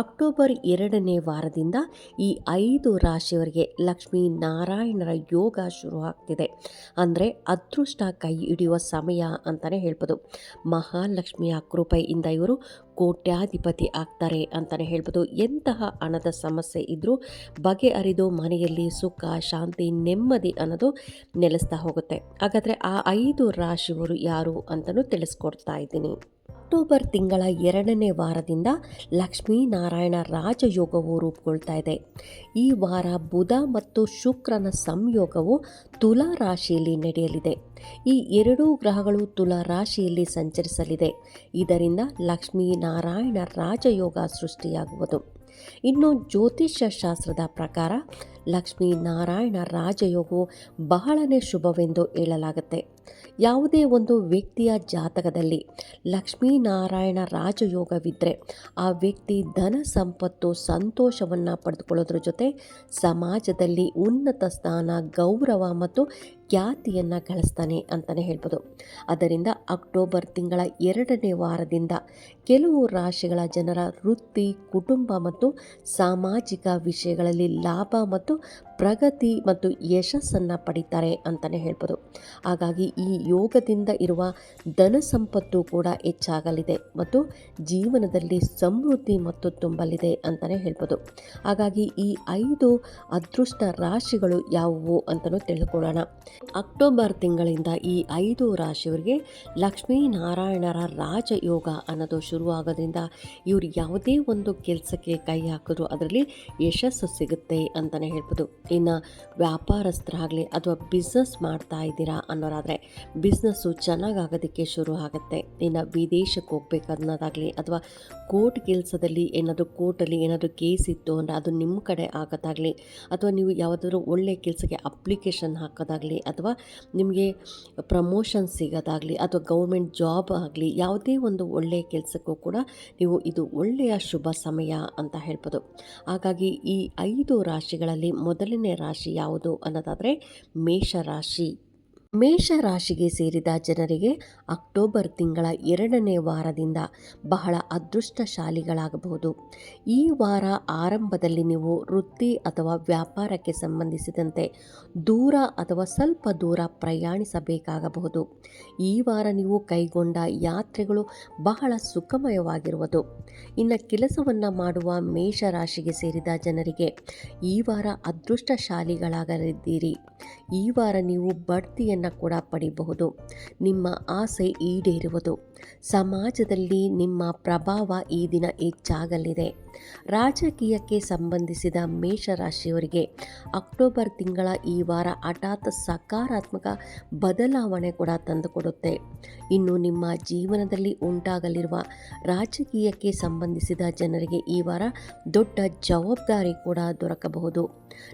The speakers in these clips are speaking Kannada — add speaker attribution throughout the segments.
Speaker 1: ಅಕ್ಟೋಬರ್ ಎರಡನೇ ವಾರದಿಂದ ಈ ಐದು ರಾಶಿಯವರಿಗೆ ಲಕ್ಷ್ಮೀ ನಾರಾಯಣರ ಯೋಗ ಶುರು ಆಗ್ತಿದೆ. ಅಂದರೆ ಅದೃಷ್ಟ ಕೈ ಹಿಡಿಯುವ ಸಮಯ ಅಂತಲೇ ಹೇಳ್ಬೋದು. ಮಹಾಲಕ್ಷ್ಮಿಯ ಕೃಪೆಯಿಂದ ಇವರು ಕೋಟ್ಯಾಧಿಪತಿ ಆಗ್ತಾರೆ ಅಂತಲೇ ಹೇಳ್ಬೋದು. ಎಂತಹ ಹಣದ ಸಮಸ್ಯೆ ಇದ್ದರೂ ಬಗೆಹರಿದು ಮನೆಯಲ್ಲಿ ಸುಖ, ಶಾಂತಿ, ನೆಮ್ಮದಿ ಅನ್ನೋದು ನೆಲೆಸ್ತಾ ಹೋಗುತ್ತೆ. ಹಾಗಾದರೆ ಆ ಐದು ರಾಶಿಯವರು ಯಾರು ಅಂತಲೂ ತಿಳಿಸ್ಕೊಡ್ತಾ ಇದ್ದೀನಿ. ಅಕ್ಟೋಬರ್ ತಿಂಗಳ ಎರಡನೇ ವಾರದಿಂದ ಲಕ್ಷ್ಮೀನಾರಾಯಣ ರಾಜಯೋಗವು ರೂಪುಗೊಳ್ತಾ ಇದೆ. ಈ ವಾರ ಬುಧ ಮತ್ತು ಶುಕ್ರನ ಸಂಯೋಗವು ತುಲಾ ರಾಶಿಯಲ್ಲಿ ನಡೆಯಲಿದೆ. ಈ ಎರಡೂ ಗ್ರಹಗಳು ತುಲಾ ರಾಶಿಯಲ್ಲಿ ಸಂಚರಿಸಲಿದೆ. ಇದರಿಂದ ಲಕ್ಷ್ಮೀನಾರಾಯಣ ರಾಜಯೋಗ ಸೃಷ್ಟಿಯಾಗುವುದು. ಇನ್ನು ಜ್ಯೋತಿಷ್ಯ ಶಾಸ್ತ್ರದ ಪ್ರಕಾರ ಲಕ್ಷ್ಮೀ ನಾರಾಯಣ ರಾಜಯೋಗವು ಬಹಳನೇ ಶುಭವೆಂದು ಹೇಳಲಾಗುತ್ತೆ. ಯಾವುದೇ ಒಂದು ವ್ಯಕ್ತಿಯ ಜಾತಕದಲ್ಲಿ ಲಕ್ಷ್ಮೀನಾರಾಯಣ ರಾಜಯೋಗವಿದ್ದರೆ ಆ ವ್ಯಕ್ತಿ ಧನ ಸಂಪತ್ತು ಸಂತೋಷವನ್ನು ಪಡೆದುಕೊಳ್ಳೋದ್ರ ಜೊತೆ ಸಮಾಜದಲ್ಲಿ ಉನ್ನತ ಸ್ಥಾನ, ಗೌರವ ಮತ್ತು ಖ್ಯಾತಿಯನ್ನು ಗಳಿಸ್ತಾನೆ ಅಂತಲೇ ಹೇಳ್ಬೋದು. ಅದರಿಂದ ಅಕ್ಟೋಬರ್ ತಿಂಗಳ ಎರಡನೇ ವಾರದಿಂದ ಕೆಲವು ರಾಶಿಗಳ ಜನರ ವೃತ್ತಿ, ಕುಟುಂಬ ಮತ್ತು ಸಾಮಾಜಿಕ ವಿಷಯಗಳಲ್ಲಿ ಲಾಭ ಮತ್ತು tuh ಪ್ರಗತಿ ಮತ್ತು ಯಶಸ್ಸನ್ನು ಪಡಿತಾರೆ ಅಂತಲೇ ಹೇಳ್ಬೋದು. ಹಾಗಾಗಿ ಈ ಯೋಗದಿಂದ ಇರುವ ಧನ ಸಂಪತ್ತು ಕೂಡ ಹೆಚ್ಚಾಗಲಿದೆ ಮತ್ತು ಜೀವನದಲ್ಲಿ ಸಮೃದ್ಧಿ ಮತ್ತು ತುಂಬಲಿದೆ ಅಂತಲೇ ಹೇಳ್ಬೋದು. ಹಾಗಾಗಿ ಈ ಐದು ಅದೃಷ್ಟ ರಾಶಿಗಳು ಯಾವುವು ಅಂತಲೂ ತಿಳ್ಕೊಳ್ಳೋಣ. ಅಕ್ಟೋಬರ್ ತಿಂಗಳಿಂದ ಈ ಐದು ರಾಶಿಯವರಿಗೆ ಲಕ್ಷ್ಮೀನಾರಾಯಣರ ರಾಜಯೋಗ ಅನ್ನೋದು ಶುರುವಾಗೋದ್ರಿಂದ ಇವರು ಯಾವುದೇ ಒಂದು ಕೆಲಸಕ್ಕೆ ಕೈ ಹಾಕಿದ್ರು ಅದರಲ್ಲಿ ಯಶಸ್ಸು ಸಿಗುತ್ತೆ ಅಂತಲೇ ಹೇಳ್ಬೋದು. ಇನ್ನು ವ್ಯಾಪಾರಸ್ಥರಾಗಲಿ ಅಥವಾ ಬಿಸ್ನೆಸ್ ಮಾಡ್ತಾ ಇದ್ದೀರಾ ಅನ್ನೋರಾದರೆ ಬಿಸ್ನೆಸ್ಸು ಚೆನ್ನಾಗಾಗೋದಕ್ಕೆ ಶುರು ಆಗುತ್ತೆ. ಇನ್ನು ವಿದೇಶಕ್ಕೆ ಹೋಗ್ಬೇಕನ್ನೋದಾಗಲಿ ಅಥವಾ ಕೋರ್ಟ್ ಕೆಲಸದಲ್ಲಿ ಏನಾದರೂ ಕೋರ್ಟಲ್ಲಿ ಏನಾದರೂ ಕೇಸ್ ಇತ್ತು ಅಂದರೆ ಅದು ನಿಮ್ಮ ಕಡೆ ಆಗೋದಾಗಲಿ ಅಥವಾ ನೀವು ಯಾವುದಾದ್ರೂ ಒಳ್ಳೆಯ ಕೆಲಸಕ್ಕೆ ಅಪ್ಲಿಕೇಶನ್ ಹಾಕೋದಾಗಲಿ ಅಥವಾ ನಿಮಗೆ ಪ್ರಮೋಷನ್ ಸಿಗೋದಾಗಲಿ ಅಥವಾ ಗೌರ್ಮೆಂಟ್ ಜಾಬ್ ಆಗಲಿ ಯಾವುದೇ ಒಂದು ಒಳ್ಳೆಯ ಕೆಲಸಕ್ಕೂ ಕೂಡ ನೀವು ಇದು ಒಳ್ಳೆಯ ಶುಭ ಸಮಯ ಅಂತ ಹೇಳ್ಬೋದು. ಹಾಗಾಗಿ ಈ ಐದು ರಾಶಿಗಳಲ್ಲಿ ಮೊದಲನೇ ರಾಶಿ ಯಾವುದು ಅನ್ನೋದಾದರೆ ಮೇಷರಾಶಿ ಮೇಷರಾಶಿಗೆ ಸೇರಿದ ಜನರಿಗೆ ಅಕ್ಟೋಬರ್ ತಿಂಗಳ ಎರಡನೇ ವಾರದಿಂದ ಬಹಳ ಅದೃಷ್ಟಶಾಲಿಗಳಾಗಬಹುದು. ಈ ವಾರ ಆರಂಭದಲ್ಲಿ ನೀವು ವೃತ್ತಿ ಅಥವಾ ವ್ಯಾಪಾರಕ್ಕೆ ಸಂಬಂಧಿಸಿದಂತೆ ದೂರ ಅಥವಾ ಸ್ವಲ್ಪ ದೂರ ಪ್ರಯಾಣಿಸಬೇಕಾಗಬಹುದು. ಈ ವಾರ ನೀವು ಕೈಗೊಂಡ ಯಾತ್ರೆಗಳು ಬಹಳ ಸುಖಮಯವಾಗಿರುವುದು. ಇನ್ನು ಕೆಲಸವನ್ನು ಮಾಡುವ ಮೇಷರಾಶಿಗೆ ಸೇರಿದ ಜನರಿಗೆ ಈ ವಾರ ಅದೃಷ್ಟಶಾಲಿಗಳಾಗಲಿದ್ದೀರಿ. ಈ ವಾರ ನೀವು ಬಡ್ತಿಯನ್ನು ಕೂಡ ಪಡಿಬಹುದು. ನಿಮ್ಮ ಆಸೆ ಈಡೇರುವುದು. ಸಮಾಜದಲ್ಲಿ ನಿಮ್ಮ ಪ್ರಭಾವ ಈ ದಿನ ಹೆಚ್ಚಾಗಲಿದೆ. ರಾಜಕೀಯಕ್ಕೆ ಸಂಬಂಧಿಸಿದ ಮೇಷರಾಶಿಯವರಿಗೆ ಅಕ್ಟೋಬರ್ ತಿಂಗಳ ಈ ವಾರ ಹಠಾತ್ ಸಕಾರಾತ್ಮಕ ಬದಲಾವಣೆ ಕೂಡ ತಂದುಕೊಡುತ್ತೆ. ಇನ್ನು ನಿಮ್ಮ ಜೀವನದಲ್ಲಿ ಉಂಟಾಗಲಿರುವ ರಾಜಕೀಯಕ್ಕೆ ಸಂಬಂಧಿಸಿದ ಜನರಿಗೆ ಈ ವಾರ ದೊಡ್ಡ ಜವಾಬ್ದಾರಿ ಕೂಡ ದೊರಕಬಹುದು.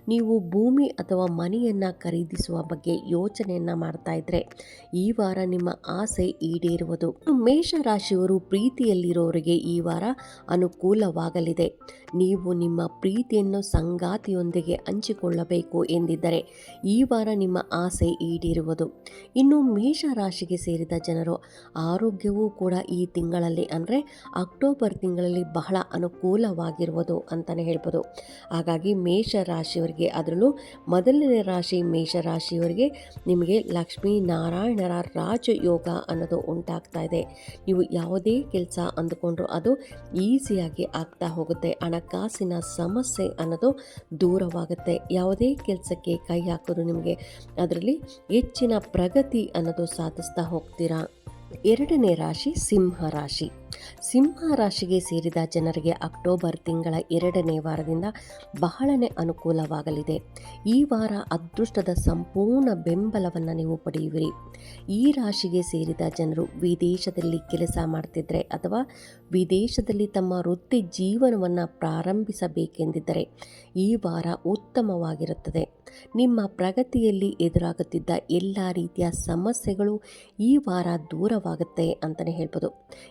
Speaker 1: ನೀವು ಭೂಮಿ ಅಥವಾ ಮನೆಯನ್ನು ಖರೀದಿಸುವ ಬಗ್ಗೆ ಯೋಚನೆಯನ್ನು ಮಾಡ್ತಾ ಇದ್ರೆ ಈ ವಾರ ನಿಮ್ಮ ಆಸೆ ಈಡೇರುವುದು. ಮೇಷರಾಶಿಯವರು ಪ್ರೀತಿಯಲ್ಲಿರೋರಿಗೆ ಈ ವಾರ ಅನುಕೂಲವಾಗಲಿದೆ. ನೀವು ನಿಮ್ಮ ಪ್ರೀತಿಯನ್ನು ಸಂಗಾತಿಯೊಂದಿಗೆ ಹಂಚಿಕೊಳ್ಳಬೇಕು ಎಂದಿದ್ದರೆ ಈ ವಾರ ನಿಮ್ಮ ಆಸೆ ಈಡೇರುವುದು. ಇನ್ನು ಮೇಷರಾಶಿಗೆ ಸೇರಿದ ಜನರು ಆರೋಗ್ಯವೂ ಕೂಡ ಈ ತಿಂಗಳಲ್ಲಿ ಅಂದರೆ ಅಕ್ಟೋಬರ್ ತಿಂಗಳಲ್ಲಿ ಬಹಳ ಅನುಕೂಲವಾಗಿರುವುದು ಅಂತಲೇ ಹೇಳ್ಬೋದು. ಹಾಗಾಗಿ ಮೇಷರಾಶಿಯವರಿಗೆ ಅದರಲ್ಲೂ ಮೊದಲನೇ ರಾಶಿ ಮೇಷರಾಶಿಯವರಿಗೆ ನಿಮಗೆ ಲಕ್ಷ್ಮೀ ನಾರಾಯಣರ ರಾಜಯೋಗ ಅನ್ನೋದು ಉಂಟಾಗ್ತಾ ಇದೆ. ನೀವು ಯಾವುದೇ ಕೆಲಸ ಅಂದುಕೊಂಡ್ರೂ ಅದು ಈಸಿಯಾಗಿ ಆಗ್ತಾ ಹೋಗುತ್ತೆ. ಹಣಕಾಸಿನ ಸಮಸ್ಯೆ ಅನ್ನೋದು ದೂರವಾಗುತ್ತೆ. ಯಾವುದೇ ಕೆಲಸಕ್ಕೆ ಕೈ ಹಾಕೋದು ನಿಮಗೆ ಅದರಲ್ಲಿ ಹೆಚ್ಚಿನ ಪ್ರಗತಿ ಅನ್ನೋದು ಸಾಧಿಸ್ತಾ ಹೋಗ್ತೀರಾ? ಎರಡನೇ ರಾಶಿ, ಸಿಂಹ ರಾಶಿ. ಸಿಂಹ ರಾಶಿಗೆ ಸೇರಿದ ಜನರಿಗೆ ಅಕ್ಟೋಬರ್ ತಿಂಗಳ ಎರಡನೇ ವಾರದಿಂದ ಬಹಳನೇ ಅನುಕೂಲವಾಗಲಿದೆ. ಈ ವಾರ ಅದೃಷ್ಟದ ಸಂಪೂರ್ಣ ಬೆಂಬಲವನ್ನು ನೀವು ಪಡೆಯುವಿರಿ. ಈ ರಾಶಿಗೆ ಸೇರಿದ ಜನರು ವಿದೇಶದಲ್ಲಿ ಕೆಲಸ ಮಾಡ್ತಿದ್ರೆ ಅಥವಾ ವಿದೇಶದಲ್ಲಿ ತಮ್ಮ ವೃತ್ತಿ ಜೀವನವನ್ನು ಪ್ರಾರಂಭಿಸಬೇಕೆಂದಿದ್ದರೆ ಈ ವಾರ ಉತ್ತಮವಾಗಿರುತ್ತದೆ. ನಿಮ್ಮ ಪ್ರಗತಿಯಲ್ಲಿ ಎದುರಾಗುತ್ತಿದ್ದ ಎಲ್ಲ ರೀತಿಯ ಸಮಸ್ಯೆಗಳು ಈ ವಾರ ದೂರವಾಗುತ್ತೆ ಅಂತಲೇ ಹೇಳ್ಬೋದು.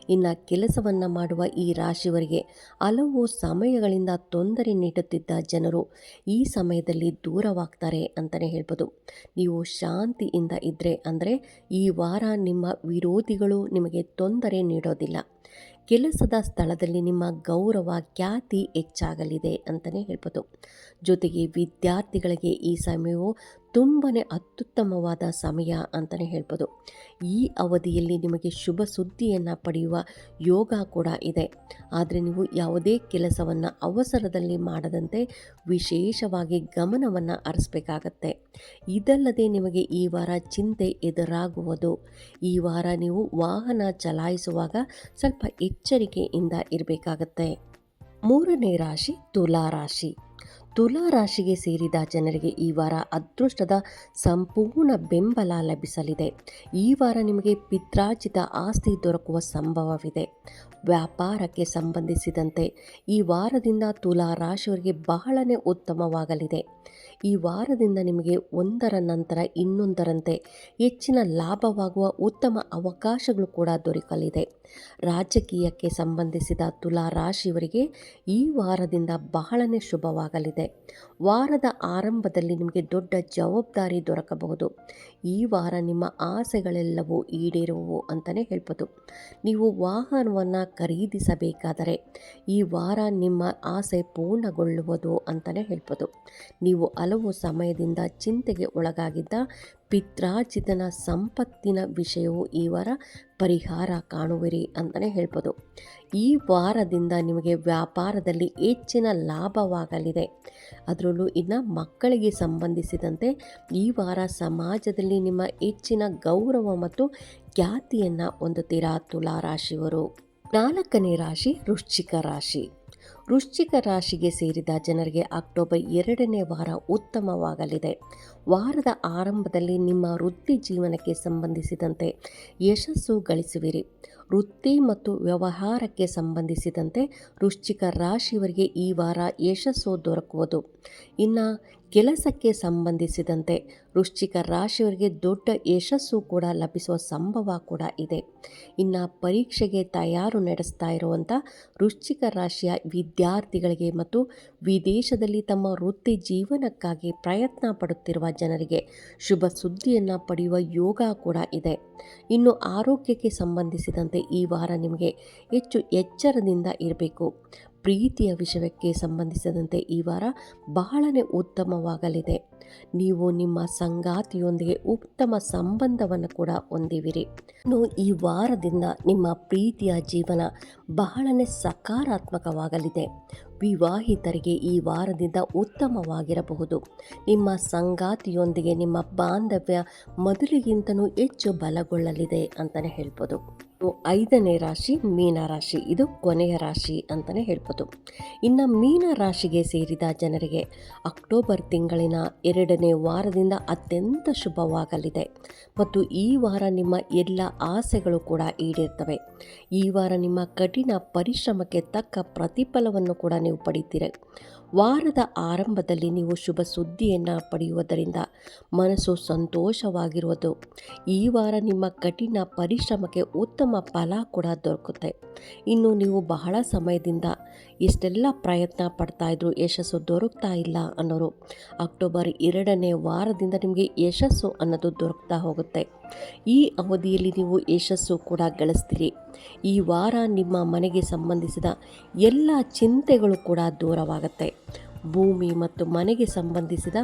Speaker 1: ಇನ್ನು ಕೆಲಸವನ್ನು ಮಾಡುವ ಈ ರಾಶಿಯವರಿಗೆ ಹಲವು ಸಮಯಗಳಿಂದ ತೊಂದರೆ ನೀಡುತ್ತಿದ್ದ ಜನರು ಈ ಸಮಯದಲ್ಲಿ ದೂರವಾಗ್ತಾರೆ ಅಂತಲೇ ಹೇಳ್ಬೋದು. ನೀವು ಶಾಂತಿಯಿಂದ ಇದ್ದರೆ ಅಂದರೆ ಈ ವಾರ ನಿಮ್ಮ ವಿರೋಧಿಗಳು ನಿಮಗೆ ತೊಂದರೆ ನೀಡೋದಿಲ್ಲ. ಕೆಲಸದ ಸ್ಥಳದಲ್ಲಿ ನಿಮ್ಮ ಗೌರವ, ಖ್ಯಾತಿ ಹೆಚ್ಚಾಗಲಿದೆ ಅಂತಲೇ ಹೇಳ್ಬೋದು. ಜೊತೆಗೆ ವಿದ್ಯಾರ್ಥಿಗಳಿಗೆ ಈ ಸಮಯವು ತುಂಬಾ ಅತ್ಯುತ್ತಮವಾದ ಸಮಯ ಅಂತಲೇ ಹೇಳ್ಬೋದು. ಈ ಅವಧಿಯಲ್ಲಿ ನಿಮಗೆ ಶುಭ ಸುದ್ದಿಯನ್ನು ಪಡೆಯುವ ಯೋಗ ಕೂಡ ಇದೆ. ಆದರೆ ನೀವು ಯಾವುದೇ ಕೆಲಸವನ್ನು ಅವಸರದಲ್ಲಿ ಮಾಡದಂತೆ ವಿಶೇಷವಾಗಿ ಗಮನವನ್ನು ಹರಿಸ್ಬೇಕಾಗತ್ತೆ. ಇದಲ್ಲದೆ ನಿಮಗೆ ಈ ವಾರ ಚಿಂತೆ ಎದುರಾಗುವುದು. ಈ ವಾರ ನೀವು ವಾಹನ ಚಲಾಯಿಸುವಾಗ ಸ್ವಲ್ಪ ಎಚ್ಚರಿಕೆಯಿಂದ ಇರಬೇಕಾಗತ್ತೆ. ಮೂರನೇ ರಾಶಿ, ತುಲಾ ರಾಶಿ. ತುಲಾ ರಾಶಿಗೆ ಸೇರಿದ ಜನರಿಗೆ ಈ ವಾರ ಅದೃಷ್ಟದ ಸಂಪೂರ್ಣ ಬೆಂಬಲ ಲಭಿಸಲಿದೆ. ಈ ವಾರ ನಿಮಗೆ ಪಿತ್ರಾರ್ಜಿತ ಆಸ್ತಿ ದೊರಕುವ ಸಂಭವವಿದೆ. ವ್ಯಾಪಾರಕ್ಕೆ ಸಂಬಂಧಿಸಿದಂತೆ ಈ ವಾರದಿಂದ ತುಲಾ ರಾಶಿಯವರಿಗೆ ಬಹಳನೇ ಉತ್ತಮವಾಗಲಿದೆ. ಈ ವಾರದಿಂದ ನಿಮಗೆ ಒಂದರ ನಂತರ ಇನ್ನೊಂದರಂತೆ ಹೆಚ್ಚಿನ ಲಾಭವಾಗುವ ಉತ್ತಮ ಅವಕಾಶಗಳು ಕೂಡ ದೊರಕಲಿದೆ. ರಾಜಕೀಯಕ್ಕೆ ಸಂಬಂಧಿಸಿದ ತುಲಾ ರಾಶಿಯವರಿಗೆ ಈ ವಾರದಿಂದ ಬಹಳನೇ ಶುಭವಾಗಲಿದೆ. ವಾರದ ಆರಂಭದಲ್ಲಿ ನಿಮಗೆ ದೊಡ್ಡ ಜವಾಬ್ದಾರಿ ದೊರಕಬಹುದು. ಈ ವಾರ ನಿಮ್ಮ ಆಸೆಗಳೆಲ್ಲವೂ ಈಡೇರುವವು ಅಂತಲೇ ಹೇಳ್ಬೋದು. ನೀವು ವಾಹನವನ್ನು ಖರೀದಿಸಬೇಕಾದರೆ ಈ ವಾರ ನಿಮ್ಮ ಆಸೆ ಪೂರ್ಣಗೊಳ್ಳುವುದು ಅಂತಲೇ ಹೇಳ್ಬೋದು. ನೀವು ಹಲವು ಸಮಯದಿಂದ ಚಿಂತೆಗೆ ಒಳಗಾಗಿದ್ದ ಪಿತ್ರಾರ್ಜಿತನ ಸಂಪತ್ತಿನ ವಿಷಯವು ಈ ವಾರ ಪರಿಹಾರ ಕಾಣುವಿರಿ ಅಂತಲೇ ಹೇಳ್ಬೋದು. ಈ ವಾರದಿಂದ ನಿಮಗೆ ವ್ಯಾಪಾರದಲ್ಲಿ ಹೆಚ್ಚಿನ ಲಾಭವಾಗಲಿದೆ. ಅದರಲ್ಲೂ ಇನ್ನು ಮಕ್ಕಳಿಗೆ ಸಂಬಂಧಿಸಿದಂತೆ ಈ ವಾರ ಸಮಾಜದಲ್ಲಿ ನಿಮ್ಮ ಹೆಚ್ಚಿನ ಗೌರವ ಮತ್ತು ಖ್ಯಾತಿಯನ್ನು ಹೊಂದುತ್ತೀರಾ ತುಲಾ ರಾಶಿಯವರು ನಾಲ್ಕನೇ ರಾಶಿ ವೃಶ್ಚಿಕ ರಾಶಿ. ವೃಶ್ಚಿಕ ರಾಶಿಗೆ ಸೇರಿದ ಜನರಿಗೆ ಅಕ್ಟೋಬರ್ ಎರಡನೇ ವಾರ ಉತ್ತಮವಾಗಲಿದೆ. ವಾರದ ಆರಂಭದಲ್ಲಿ ನಿಮ್ಮ ವೃತ್ತಿ ಜೀವನಕ್ಕೆ ಸಂಬಂಧಿಸಿದಂತೆ ಯಶಸ್ಸು ಗಳಿಸುವಿರಿ. ವೃತ್ತಿ ಮತ್ತು ವ್ಯವಹಾರಕ್ಕೆ ಸಂಬಂಧಿಸಿದಂತೆ ವೃಶ್ಚಿಕ ರಾಶಿಯವರಿಗೆ ಈ ವಾರ ಯಶಸ್ಸು ದೊರಕುವುದು. ಇನ್ನು ಕೆಲಸಕ್ಕೆ ಸಂಬಂಧಿಸಿದಂತೆ ವೃಶ್ಚಿಕ ರಾಶಿಯವರಿಗೆ ದೊಡ್ಡ ಯಶಸ್ಸು ಕೂಡ ಲಭಿಸುವ ಸಂಭವ ಕೂಡ ಇದೆ. ಇನ್ನು ಪರೀಕ್ಷೆಗೆ ತಯಾರು ನಡೆಸ್ತಾ ಇರುವಂಥ ವೃಶ್ಚಿಕ ರಾಶಿಯ ವಿದ್ಯಾರ್ಥಿಗಳಿಗೆ ಮತ್ತು ವಿದೇಶದಲ್ಲಿ ತಮ್ಮ ವೃತ್ತಿ ಜೀವನಕ್ಕಾಗಿ ಪ್ರಯತ್ನ ಪಡುತ್ತಿರುವ ಜನರಿಗೆ ಶುಭ ಸುದ್ದಿಯನ್ನು ಪಡೆಯುವ ಯೋಗ ಕೂಡ ಇದೆ. ಇನ್ನು ಆರೋಗ್ಯಕ್ಕೆ ಸಂಬಂಧಿಸಿದಂತೆ ಈ ವಾರ ನಿಮಗೆ ಹೆಚ್ಚು ಎಚ್ಚರದಿಂದ ಇರಬೇಕು. ಪ್ರೀತಿಯ ವಿಷಯಕ್ಕೆ ಸಂಬಂಧಿಸಿದಂತೆ ಈ ವಾರ ಬಹಳನೇ ಉತ್ತಮವಾಗಲಿದೆ. ನೀವು ನಿಮ್ಮ ಸಂಗಾತಿಯೊಂದಿಗೆ ಉತ್ತಮ ಸಂಬಂಧವನ್ನು ಕೂಡ ಹೊಂದಿವಿರಿ. ಇನ್ನು ಈ ವಾರದಿಂದ ನಿಮ್ಮ ಪ್ರೀತಿಯ ಜೀವನ ಬಹಳನೇ ಸಕಾರಾತ್ಮಕವಾಗಲಿದೆ. ವಿವಾಹಿತರಿಗೆ ಈ ವಾರದಿಂದ ಉತ್ತಮವಾಗಿರಬಹುದು. ನಿಮ್ಮ ಸಂಗಾತಿಯೊಂದಿಗೆ ನಿಮ್ಮ ಬಾಂಧವ್ಯ ಮೊದಲಿಗಿಂತಲೂ ಹೆಚ್ಚು ಬಲಗೊಳ್ಳಲಿದೆ ಅಂತಲೇ ಹೇಳ್ಬೋದು. ಐದನೇ ರಾಶಿ ಮೀನ ರಾಶಿ. ಇದು ಕೊನೆಯ ರಾಶಿ ಅಂತಲೇ ಹೇಳ್ಬೋದು. ಇನ್ನು ಮೀನ ರಾಶಿಗೆ ಸೇರಿದ ಜನರಿಗೆ ಅಕ್ಟೋಬರ್ ತಿಂಗಳಿನ ಎರಡನೇ ವಾರದಿಂದ ಅತ್ಯಂತ ಶುಭವಾಗಲಿದೆ. ಮತ್ತು ಈ ವಾರ ನಿಮ್ಮ ಎಲ್ಲ ಆಸೆಗಳು ಕೂಡ ಈಡೇರ್ತವೆ. ಈ ವಾರ ನಿಮ್ಮ ಕಠಿಣ ಪರಿಶ್ರಮಕ್ಕೆ ತಕ್ಕ ಪ್ರತಿಫಲವನ್ನು ಕೂಡ ನೀವು ಪಡಿತೀರ. ವಾರದ ಆರಂಭದಲ್ಲಿ ನೀವು ಶುಭ ಸುದ್ದಿಯನ್ನು ಪಡೆಯುವುದರಿಂದ ಮನಸ್ಸು ಸಂತೋಷವಾಗಿರುವುದು. ಈ ವಾರ ನಿಮ್ಮ ಕಠಿಣ ಪರಿಶ್ರಮಕ್ಕೆ ಉತ್ತಮ ಫಲ ಕೂಡ ದೊರಕುತ್ತೆ. ಇನ್ನು ನೀವು ಬಹಳ ಸಮಯದಿಂದ ಎಷ್ಟೆಲ್ಲ ಪ್ರಯತ್ನ ಪಡ್ತಾಯಿದ್ರು ಯಶಸ್ಸು ದೊರಕ್ತಾ ಇಲ್ಲ ಅನ್ನೋರು, ಅಕ್ಟೋಬರ್ ಎರಡನೇ ವಾರದಿಂದ ನಿಮಗೆ ಯಶಸ್ಸು ಅನ್ನೋದು ದೊರಕ್ತಾ ಹೋಗುತ್ತೆ. ಈ ಅವಧಿಯಲ್ಲಿ ನೀವು ಯಶಸ್ಸು ಕೂಡ ಗಳಿಸ್ತೀರಿ. ಈ ವಾರ ನಿಮ್ಮ ಮನೆಗೆ ಸಂಬಂಧಿಸಿದ ಎಲ್ಲ ಚಿಂತೆಗಳು ಕೂಡ ದೂರವಾಗುತ್ತೆ. ಭೂಮಿ ಮತ್ತು ಮನೆಗೆ ಸಂಬಂಧಿಸಿದ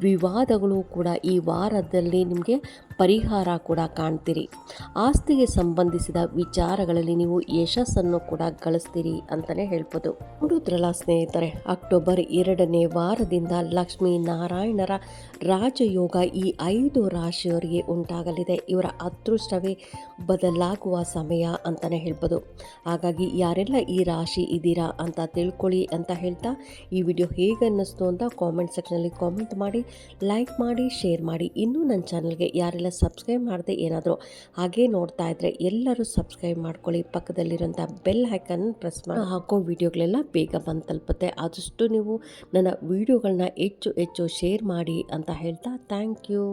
Speaker 1: ವಿವಾದಗಳು ಕೂಡ ಈ ವಾರದಲ್ಲಿ ನಿಮಗೆ ಪರಿಹಾರ ಕೂಡ ಕಾಣ್ತೀರಿ. ಆಸ್ತಿಗೆ ಸಂಬಂಧಿಸಿದ ವಿಚಾರಗಳಲ್ಲಿ ನೀವು ಯಶಸ್ಸನ್ನು ಕೂಡ ಗಳಿಸ್ತೀರಿ ಅಂತಲೇ ಹೇಳ್ಬೋದು. ನೋಡುದ್ರಲ್ಲ ಸ್ನೇಹಿತರೆ, ಅಕ್ಟೋಬರ್ ಎರಡನೇ ವಾರದಿಂದ ಲಕ್ಷ್ಮೀ ನಾರಾಯಣರ ರಾಜಯೋಗ ಈ ಐದು ರಾಶಿಯವರಿಗೆ ಉಂಟಾಗಲಿದೆ. ಇವರ ಅದೃಷ್ಟವೇ ಬದಲಾಗುವ ಸಮಯ ಅಂತಲೇ ಹೇಳ್ಬೋದು. ಹಾಗಾಗಿ ಯಾರೆಲ್ಲ ಈ ರಾಶಿ ಇದ್ದೀರಾ ಅಂತ ತಿಳ್ಕೊಳ್ಳಿ ಅಂತ ಹೇಳ್ತಾ ಈ ವಿಡಿಯೋ ಹೇಗೆ ಅನ್ನಿಸ್ತು ಅಂತ ಕಾಮೆಂಟ್ ಸೆಕ್ಷನಲ್ಲಿ ಕಾಮೆಂಟ್ ಮಾಡಿ ಲೈಕ್ ಮಾಡಿ ಶೇರ್ ಮಾಡಿ. ಇನ್ನೂ ನನ್ನ ಚಾನಲ್ಗೆ ಯಾರೆಲ್ಲ ಸಬ್ಸ್ಕ್ರೈಬ್ ಮಾಡದೆ ಏನಾದರೂ ಹಾಗೇ ನೋಡ್ತಾ ಇದ್ದರೆ ಎಲ್ಲರೂ ಸಬ್ಸ್ಕ್ರೈಬ್ ಮಾಡ್ಕೊಳ್ಳಿ. ಪಕ್ಕದಲ್ಲಿರೋಂಥ ಬೆಲ್ ಹ್ಯಾಕನ್ ಪ್ರೆಸ್ ಮಾಡಿ. ಹಾಕೋ ವೀಡಿಯೋಗಳೆಲ್ಲ ಬೇಗ ಬಂದು ತಲುಪುತ್ತೆ ಆದಷ್ಟು ನೀವು ನನ್ನ ವೀಡಿಯೋಗಳನ್ನ ಹೆಚ್ಚು ಹೆಚ್ಚು ಶೇರ್ ಮಾಡಿ ಅಂತ ಹೇಳ್ತಾ ಥ್ಯಾಂಕ್ ಯು